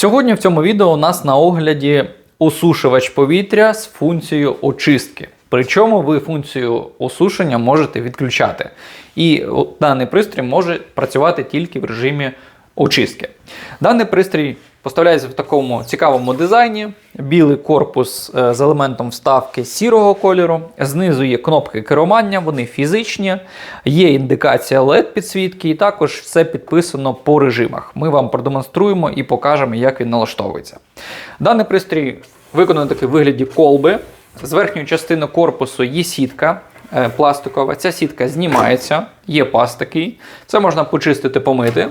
Сьогодні в цьому відео у нас на огляді осушувач повітря з функцією очистки. Причому ви функцію осушення можете відключати. І даний пристрій може працювати тільки в режимі очистки. Даний пристрій поставляється в такому цікавому дизайні. Білий корпус е, з елементом вставки сірого кольору. Знизу є кнопки керування, вони фізичні, є індикація LED підсвітки, і також все підписано по режимах. Ми вам продемонструємо і покажемо, як він налаштовується. Даний пристрій виконаний такий вигляді колби. З верхньої частини корпусу є сітка пластикова. Ця сітка знімається, є паз такий. Це можна почистити, помити.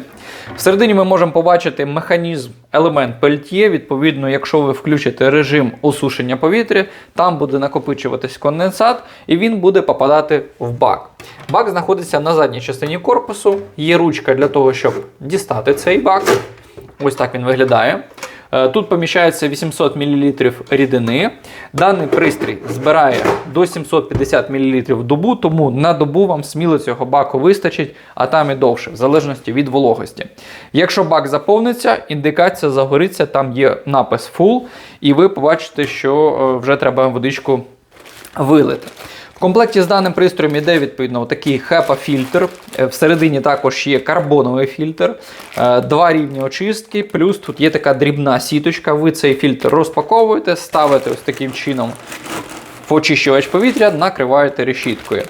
Всередині ми можемо побачити механізм, елемент пельтє. Відповідно, якщо ви включите режим осушення повітря, там буде накопичуватись конденсат і він буде попадати в бак. Бак знаходиться на задній частині корпусу. Є ручка для того, щоб дістати цей бак. Ось так він виглядає. Е, Тут поміщається 800 мл рідини. Даний пристрій збирає до 750 мл в добу, тому на добу вам сміло цього баку вистачить, а там і довше, в залежності від вологості. Якщо бак заповниться, індикація загориться, там є напис Full, і ви побачите, що е, вже треба водичку вилити. В комплекті з даним пристроєм йде відповідно такий HEPA-фільтр. Е, Всередині також є карбоновий фільтр, е, два рівні очистки, плюс тут є така дрібна сіточка. Ви цей фільтр розпаковуєте, ставите ось таким чином очищувач повітря, накриваєте решіткою.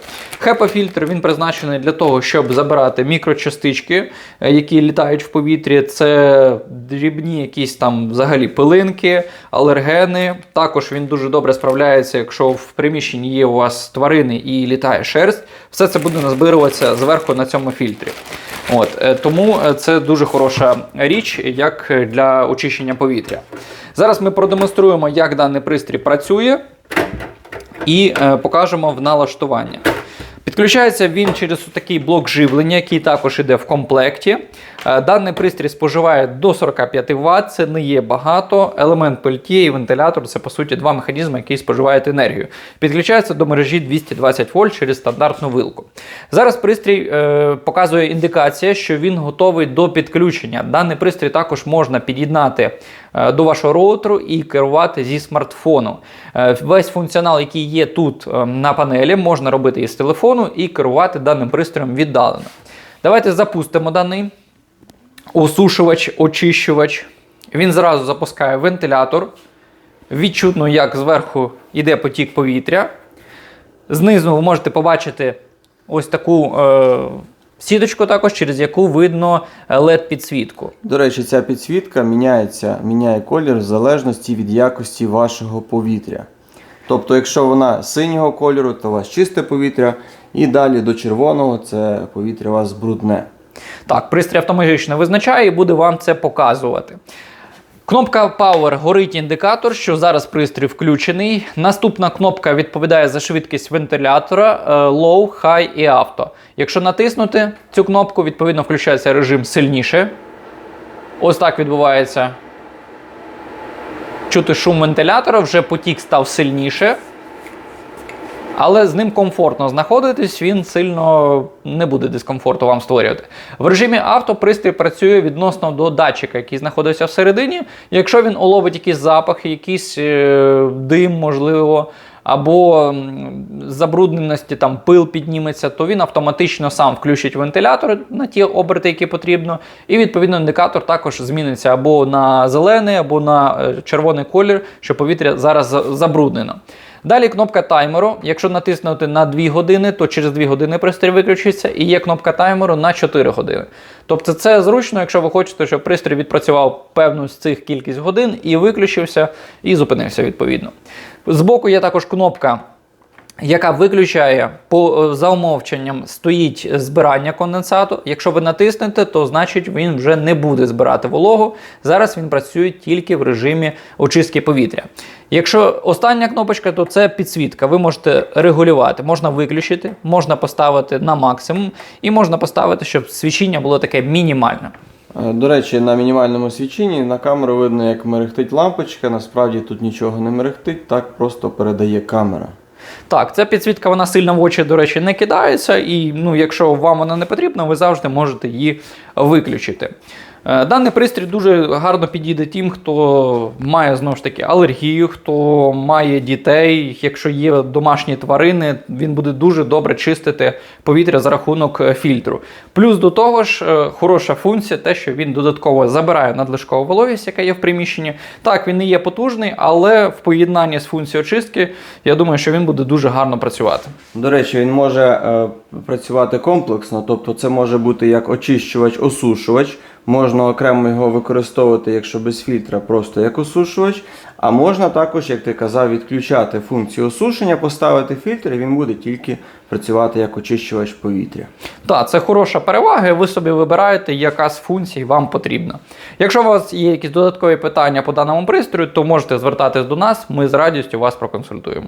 HEPA-фільтр він призначений для того, щоб забирати мікрочастички, е, які літають в повітрі. Це дрібні якісь там взагалі пилинки, алергени. Також він дуже добре справляється, якщо в приміщенні є у вас тварини і літає шерсть. Все це буде назбируватися зверху на цьому фільтрі. От, е, тому е, це дуже хороша річ, як для очищення повітря. Зараз ми продемонструємо, як даний пристрій працює і е, покажемо в налаштування. Підключається він через такий блок живлення, який також йде в комплекті. Е, Даний пристрій споживає до 45 Вт, це не є багато. Елемент пельтє і вентилятор це по суті два механізми, які споживають енергію. Підключається до мережі 220 вольт через стандартну вилку. Зараз пристрій е, показує індикація, що він готовий до підключення. Даний пристрій також можна під'єднати до вашого роутеру і керувати зі смартфону. Е, Весь функціонал, який є тут е, на панелі, можна робити із телефону і керувати даним пристроєм віддалено. Давайте запустимо даний осушувач, очищувач. Він зразу запускає вентилятор. Відчутно, як зверху йде потік повітря. Знизу ви можете побачити ось таку е, сіточку, також, через яку видно LED-підсвітку. До речі, ця підсвітка міняється, міняє колір в залежності від якості вашого повітря. Тобто, якщо вона синього кольору, то у вас чисте повітря, і далі до червоного це повітря у вас брудне. Так, пристрій автоматично визначає і буде вам це показувати. Кнопка Power горить індикатор, що зараз пристрій включений. Наступна кнопка відповідає за швидкість вентилятора е, Low, High і Auto. Якщо натиснути цю кнопку, відповідно включається режим сильніше. Ось так відбувається. Чути шум вентилятора, вже потік став сильніше. Але з ним комфортно знаходитись, він сильно не буде дискомфорту вам створювати. В режимі авто пристрій працює відносно до датчика, який знаходиться всередині. Якщо він уловить якісь запахи, якийсь е, дим, можливо, або забрудненості там пил підніметься, то він автоматично сам включить вентилятор на ті оберти, які потрібно. І відповідно індикатор також зміниться або на зелений, або на е, червоний колір, що повітря зараз забруднено. Далі кнопка таймеру. Якщо натиснути на 2 години, то через 2 години пристрій виключиться, і є кнопка таймеру на 4 години. Тобто це зручно, якщо ви хочете, щоб пристрій відпрацював певну з цих кількість годин і виключився, і зупинився відповідно. Збоку є також кнопка яка виключає по е, за умовченням стоїть збирання конденсату. Якщо ви натиснете, то значить він вже не буде збирати вологу. Зараз він працює тільки в режимі очистки повітря. Якщо остання кнопочка, то це підсвітка. Ви можете регулювати, можна виключити, можна поставити на максимум, і можна поставити, щоб свічіння було таке мінімальне. Е, До речі, на мінімальному свіченні на камеру видно, як мерехтить лампочка. Насправді тут нічого не мерехтить, так просто передає камера. Так, ця підсвітка вона сильно в очі, до речі, не кидається, і ну, якщо вам вона не потрібна, ви завжди можете її виключити. Е, Даний пристрій дуже гарно підійде тим, хто має знову ж таки алергію, хто має дітей. Якщо є домашні тварини, він буде дуже добре чистити повітря за рахунок е, фільтру. Плюс до того ж, е, хороша функція, те, що він додатково забирає надлишкову вологість, яка є в приміщенні. Так, він не є потужний, але в поєднанні з функцією очистки, я думаю, що він буде дуже гарно працювати. До речі, він може е, працювати комплексно, тобто це може бути як очищувач-осушувач. Можна окремо його використовувати, якщо без фільтра, просто як осушувач. А можна також, як ти казав, відключати функцію осушення, поставити фільтр, і він буде тільки працювати як очищувач повітря. Так, це хороша перевага, ви собі вибираєте, яка з функцій вам потрібна. Якщо у вас є якісь додаткові питання по даному пристрою, то можете звертатись до нас, ми з радістю вас проконсультуємо.